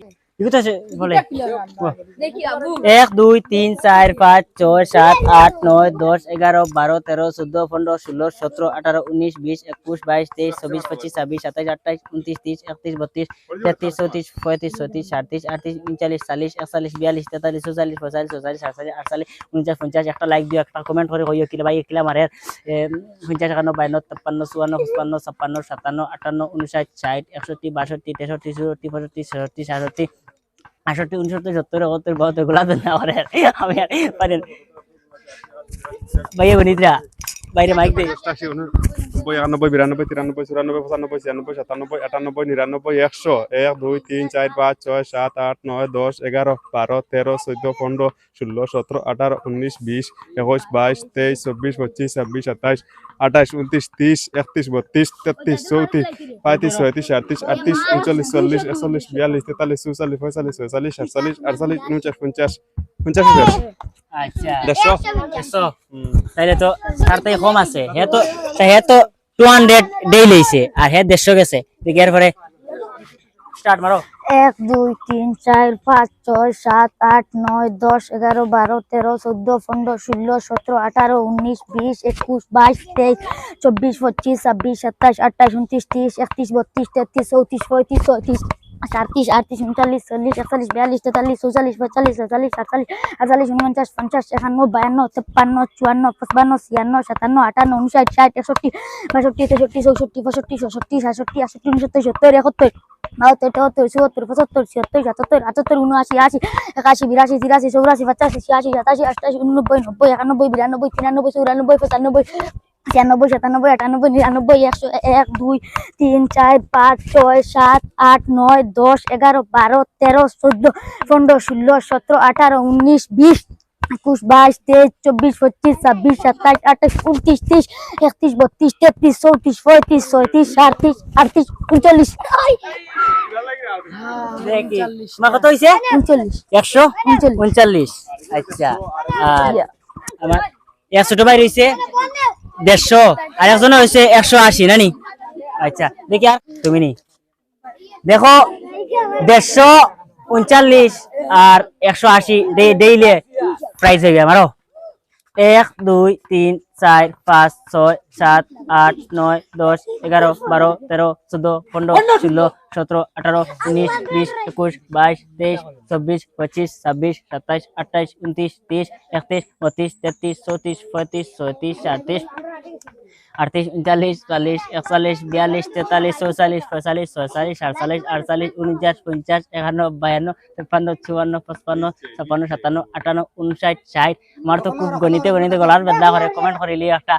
Yeah. বলে। এক দুই তিন চার পাঁচ ছয় সাত আট নয় দশ এগারো বারো তেরো চোদ্দ পনেরো ষোলো সতেরো আঠারো উনিশ বিশ একুশ বাইশ তেইশ চব্বিশ পঁচিশ ছাব্বিশ সাতাইশ আঠাইশ উনত্রিশ তিরিশ একত্রিশ বত্রিশ তেত্রিশ চৌত্রিশ পঁয়ত্রিশ ছত্রিশ সাতত্রিশ আটত্রিশ উনচল্লিশ চল্লিশ একচল্লিশ বিয়াল্লিশ তেতাল্লিশ চৌচল্লিশ পঁয়তাল্লিশ ছয়চল্লিশ সাতচল্লিশ আটচল্লিশ উনচাশ পঞ্চাশ একটা লাইক দিও একটা কমেন্ট করে কইও কিলা ভাই কিলা মারে পঞ্চাশ একান্ন বায়ান্ন তেপ্পান্ন চুয়ান্ন পঁচপান্ন ছাপ্পান্ন সাতান্ন আটান্ন উনষাট ষাট একষট্টি বাষট্টি তেষট্টি চৌষট্টি পঁয়ষট্টি ছেষট্টি সাতষট্টি আষট্টি উনসত্তর সত্তর বাহাত্তর গোলা তো না আমি আর পারেন ভাইয়া বনিদ্রা বাইরে মাইক দে। অষ্টাশি উননব্বই একানব্বই, বিরানব্বই, তিরানব্বই, চুরানব্বই, পঁচানব্বই এক, দুই, তিন, চার, পাঁচ, ছয়, সাত, আট, নয়, দশ, এগারো, বারো, তেরো, চোদ্দ, পনেরো, ষোলো, সতেরো, আঠারো, উনিশ, বিশ, একুশ, বাইশ, তেইশ, চব্বিশ, পঁচিশ, ছাব্বিশ, সাতাইশ, আঠাইশ, উনত্রিশ, তিরিশ, একত্রিশ, বত্রিশ, তেত্রিশ, চৌত্রিশ, পঁয়ত্রিশ, ছয়ত্রিশ, আটত্রিশ আটত্রিশ, উনচল্লিশ, চল্লিশ, একচল্লিশ, বিয়াল্লিশ, তেতাল্লিশ, চৌচল্লিশ, পঁয়তাল্লিশ ছয়চল্লিশ সাতচল্লিশ, আটচল্লিশ উনচাশ পঞ্চাশ। পঞ্চাশ হাজার। আচ্ছা। দেড়শো। দেড়শো। তাইলে তো তার থেকে কম আছে। হে তো হে তো টু হান্ড্রেড ডেই লইছে আর হে দেড়শো গেছে। দেখি এরপরে স্টার্ট মারো। এক দুই তিন চার পাঁচ ছয় সাত আট নয় দশ এগারো বারো তেরো চোদ্দ পনেরো ষোলো সতেরো আঠারো উনিশ বিশ একুশ বাইশ তেইশ চব্বিশ পঁচিশ ছাব্বিশ সাতাশ আঠাশ উনত্রিশ তিরিশ একত্রিশ বত্রিশ তেত্রিশ চৌত্রিশ পঁয়ত্রিশ ছয়ত্রিশ। সাতত্রিশ আটত্রিশ, উনচল্লিশ, চল্লিশ, একচল্লিশ, বিয়াল্লিশ, তেতাল্লিশ, চৌচল্লিশ, পঁয়তাল্লিশ ছয়চল্লিশ সাতচল্লিশ, আটচল্লিশ উনপঞ্চাশ পঞ্চাশ, একান্ন, বায়ান্ন, তেপ্পান্ন, চুয়ান্ন, পঁচপান্ন, ছিয়ান্ন, সাতান্ন, আটান্ন উনষাট ষাট, একষট্টি, বাষট্টি, তেষট্টি, চৌষট্টি, পঁয়ষট্টি, ছষট্টি, সাতষট্টি, আটষট্টি, উনসত্তর, সত্তর, একাত্তর, বাহাত্তর, তেহাত্তর, চুয়াত্তর, পঁচাত্তর, ছিয়াত্তর, সাতাত্তর, আটাত্তর উনআশি আশি, একাশি, বিরাশি, তিরাশি, চৌরাশি, পঁচাশি, ছিয়াশি, সাতাশি আটাশি উননব্বই, নব্বই, একানব্বই, বিরানব্বই, তিরানব্বই, চৌরানব্বই, পঁচানব্বই ছিয়ানব্বই সাতানব্বই আটানব্বই নিরানব্বই একশো এক দুই তিন চার পাঁচ ছয় সাত আট নয় দশ এগারো বারো তেরো চোদ্দ পনেরো ষোলো সতেরো আঠারো উনিশ বিশ একুশ বাইশ তেইশ চব্বিশ পঁচিশ ছাব্বিশ সাতাশ আঠাশ উনত্রিশ ত্রিশ একত্রিশ বত্রিশ তেত্রিশ চৌত্রিশ পঁয়ত্রিশ ছয়ত্রিশ সাতত্রিশ আটত্রিশ উনচল্লিশ। দেখি। তোমার কত হয়েছে উনচল্লিশ। একশো? উনচল্লিশ। আচ্ছা। আর আমার ছোট ভাই রয়েছে দেড়শো, আর একজন হয়েছে একশো আশি, নানি? আচ্ছা দেখি আর তুমি নি। দেখো, দেড়শো উনচাল্লিশ আর একশো আশি ডেইলে প্রাইস হয়ে গেল আমারও। এক, দুই, তিন চার, পাঁচ, ছয়, সাত, আট, নয়, দশ, এগারো, বারো, তেরো, চোদ্দ, পনেরো, ষোলো, সতেরো, আঠারো, উনিশ, বিশ, একুশ, বাইশ, তেইশ, চব্বিশ, পঁচিশ, ছাব্বিশ, সাতাইশ, আঠাইশ, উনত্রিশ, তিরিশ, একত্রিশ, বত্রিশ, তেত্রিশ, চৌত্রিশ, পঁয়ত্রিশ, ছয়ত্রিশ আটত্রিশ আটত্রিশ, উনচল্লিশ চল্লিশ একচল্লিশ, বিয়াল্লিশ, তেতাল্লিশ, চৌচল্লিশ, পঁয়তাল্লিশ, ছয়চল্লিশ, সাতচল্লিশ, আটচল্লিশ উনচাশ পঞ্চাশ, একান্ন, বায়ান্ন, তেপ্পান্ন, চুয়ান্ন, পঁচপান্ন, ছাপ্পান্ন, সাতান্ন, আটান্ন উনষাট ষাট আমার তো খুব গণিতে গণিতে গলার বেদলা করে কমেন্ট করিলি একটা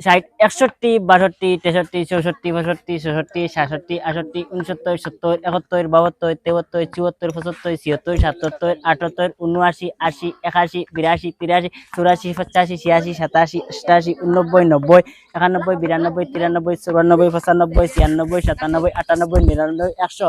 ষাট একষট্টি বাষট্টি তেষট্টি চৌষট্টি পঁয়ষট্টি ছষট্টি সাতষট্টি আষট্টি উনসত্তর সত্তর একাত্তর বাহাত্তর তেহাত্তর চুয়াত্তর পঁচাত্তর ছিয়াত্তর সাতাত্তর আটাত্তর উনআশি আশি, একাশি বিরাশি তিরাশি চুরাশি পঁচাশি, ছিয়াশি, সাতাশি অষ্টাশি উননব্বই নব্বই একানব্বই বিরানব্বই তিরানব্বই চুরানব্বই পঁচানব্বই ছিয়ানব্বই সাতানব্বই আটানব্বই নিরানব্বই একশো।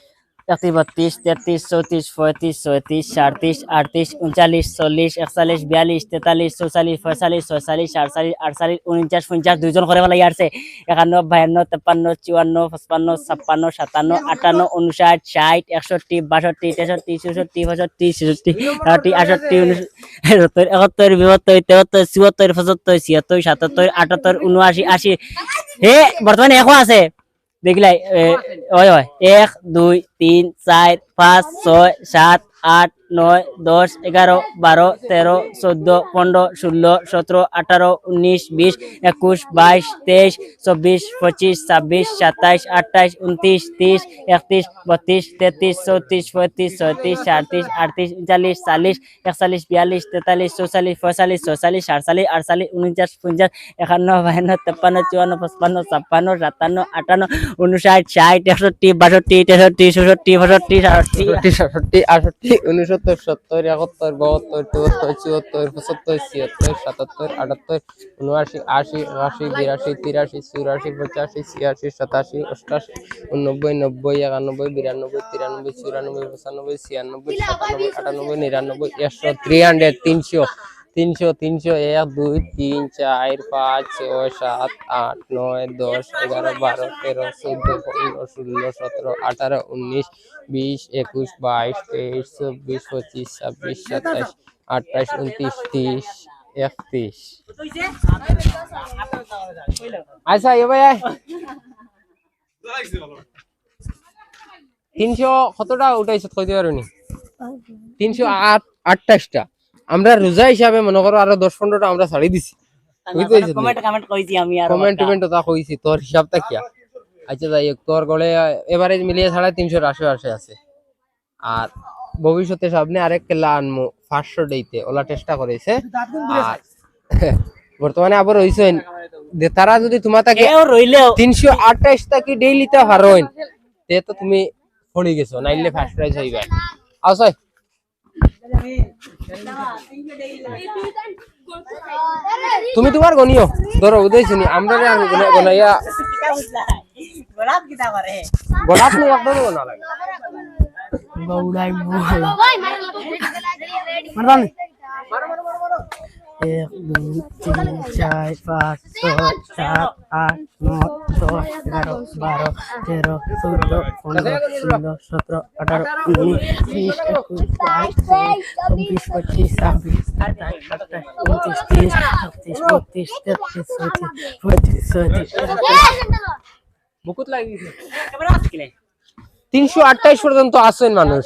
একত্রিশ বত্রিশ, তেত্রিশ, চৌত্রিশ, পঁয়ত্রিশ, ছয়ত্রিশ সাতত্রিশ আটত্রিশ, উনচল্লিশ, চল্লিশ, একচল্লিশ, বিয়াল্লিশ, তেতাল্লিশ, চৌচল্লিশ, পঁয়তাল্লিশ, ছয়চল্লিশ সাতচল্লিশ আটচল্লিশ উনচাশ পঞ্চাশ, দুইজন করে ফেলাই আসছে একান্ন বায়ান্ন তেপ্পান্ন, চুয়ান্ন, পঁচপান্ন, ছাপ্পান্ন, সাতান্ন, আটান্ন উনষাট ষাট একষট্টি, বাষট্টি, তেষট্টি, চৌষট্টি, পঁয়ষট্টি, ছেষট্টি আটষট্টি আষট্টি সত্তর একাত্তর বিয়াত্তর তেহাত্তর চুয়াত্তর পঁচাত্তর ছিয়াত্তর সাতাত্তর আটাত্তর উনআশি আশি। হে বর্তমানে এখন আছে। দেখলাই ওই ওই এক দুই তিন চার পাঁচ ছয় সাত আট, নয়, দশ, এগারো, বারো, তেরো, চোদ্দ, পনেরো, ষোলো, সতেরো, আঠারো, উনিশ, বিশ, একুশ, বাইশ, তেইশ, চব্বিশ, পঁচিশ, ছাব্বিশ, সাতাইশ, আঠাইশ উনত্রিশ তিরিশ, একত্রিশ, বত্রিশ, তেত্রিশ, চৌত্রিশ, পঁয়ত্রিশ, ছয়ত্রিশ সাতত্রিশ আটত্রিশ, উনচল্লিশ, চল্লিশ, একচল্লিশ, বিয়াল্লিশ, তেতাল্লিশ, চৌচল্লিশ, পঁয়তাল্লিশ, ছয়চল্লিশ, সাতচল্লিশ, আটচল্লিশ উনপঞ্চাশ পঞ্চাশ, একান্ন, বাহান্ন, তেপ্পান্ন, চুয়ান্ন, পঁচপান্ন, ছাপ্পান্ন, সাতান্ন, আটান্ন উনষাট ষাট, একষট্টি, বাষট্টি, তেষট্টি চৌষট্টি পঁয়ষট্টি সাতষট্টি, আটষট্টি। উনসত্তর সত্তর, একাত্তর, বাহাত্তর, চুয়াত্তর চুয়াত্তর, পঁচাত্তর, ছিয়াত্তর, সাতাত্তর, আটাত্তর উনআশি আশি আশি বিরাশি, তিরাশি, চুরাশি, পঁচাশি, ছিয়াশি, সাতাশি, অষ্টাশি, উননব্বই, নব্বই, একানব্বই, বিরানব্বই, তিরানব্বই, চুরানব্বই, পঁচানব্বই, ছিয়ানব্বই, সাতানব্বই, আটানব্বই, নিরানব্বই, একশো থ্রি হান্ড্রেড তিনশো তিনশো তিনশো এক, দুই, তিন, চার, পাঁচ ছয় সাত, আট, নয়, দশ, এগারো, বারো, তেরো, চোদ্দ, পনেরো, ষোলো, সতেরো, আঠারো, উনিশ, বিশ, একুশ, বাইশ, তেইশ, চব্বিশ, পঁচিশ, ছাব্বিশ, সাতাশ, আঠাশ, উনত্রিশ, ত্রিশ, একত্রিশ। আচ্ছা এ ভাই। তিনশো কতটা উঠাইছ কইতে পারোনি তিনশো আট আটটাশটা আমরা রোজা হিসাবে মনে করো আরও দশ পনেরোটা আমরা ছাড়ি দিছি। বুঝতে পারছ তুমি? কমেন্ট কমেন্ট কইছি আমি আর কমেন্ট টমেন্ট তা কইছি তোর হিসাবটা কি? আচ্ছা যাই হোক তোর গলে এভারেজ মিলিয়ে সাড়ে তিনশোর আছে। আর ভবিষ্যতে সামনে আরেক কেলা আনমু পাঁচশো ডেইতে ওলা চেষ্টা করেছে। আর বর্তমানে আবার তারা যদি তোমার তাকে তিনশো আঠাইশ তাকে ডেইলিতে হারোইন তে তো তুমি পড়ে গেছো নাইলে ফার্স্ট প্রাইজ হইবে। আসয় তুমি তোমার গনিও। ধরো উদয় শুনি আমরা গনাইয়া গোলাপ কিতা করে গোলাপ একদম গোনা এক, দুই, তিন, চার, পাঁচ, ছয়, সাত, আট, নয়। দশ এগারো বারো তেরো চৌদ্দ পনেরো ষোলো সতেরো আঠারো উনিশ বিশ একুশ বাইশ চব্বিশ পঁচিশ ছাব্বিশ সাতাশ আঠাশ উনত্রিশ তিরিশ একত্রিশ বত্রিশ তেত্রিশ চৌত্রিশ পঁয়ত্রিশ ছয়ত্রিশ বুকুত লাগিয়েছে তিনশো আঠাইশ পর্যন্ত আসেন মানুষ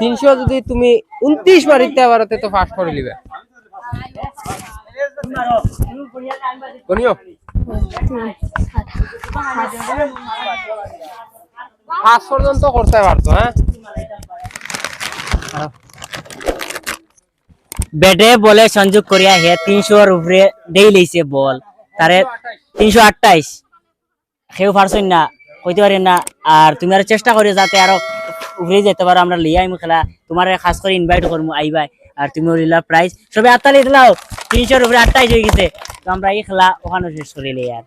তিনশো যদি তুমি উনত্রিশ বাড়িতে পারতে তো ফার্স্ট করে নিবে পাঁচ পর্যন্ত করতে পারতো হ্যাঁ? ব্যাটে বলে সংযোগ করিয়া হে তিনশোর উপরে দেই লইছে বল। তারে তিনশো আটাইশ সেও পারছই না, কইতে পারি না। আর তুমি আর চেষ্টা করি যাতে আরও উপরে যেতে পারো। আমরা লিয়ে আইমু খেলা, তোমার খাস করে ইনভাইট করব আইবাই। আর তুমি লিলা প্রাইজ সবে আত্মালি দিলাও, তিনশোর উপরে আটাইশ হয়ে গেছে। তো আমরা এই খেলা ওখানে শেষ করিলে আর।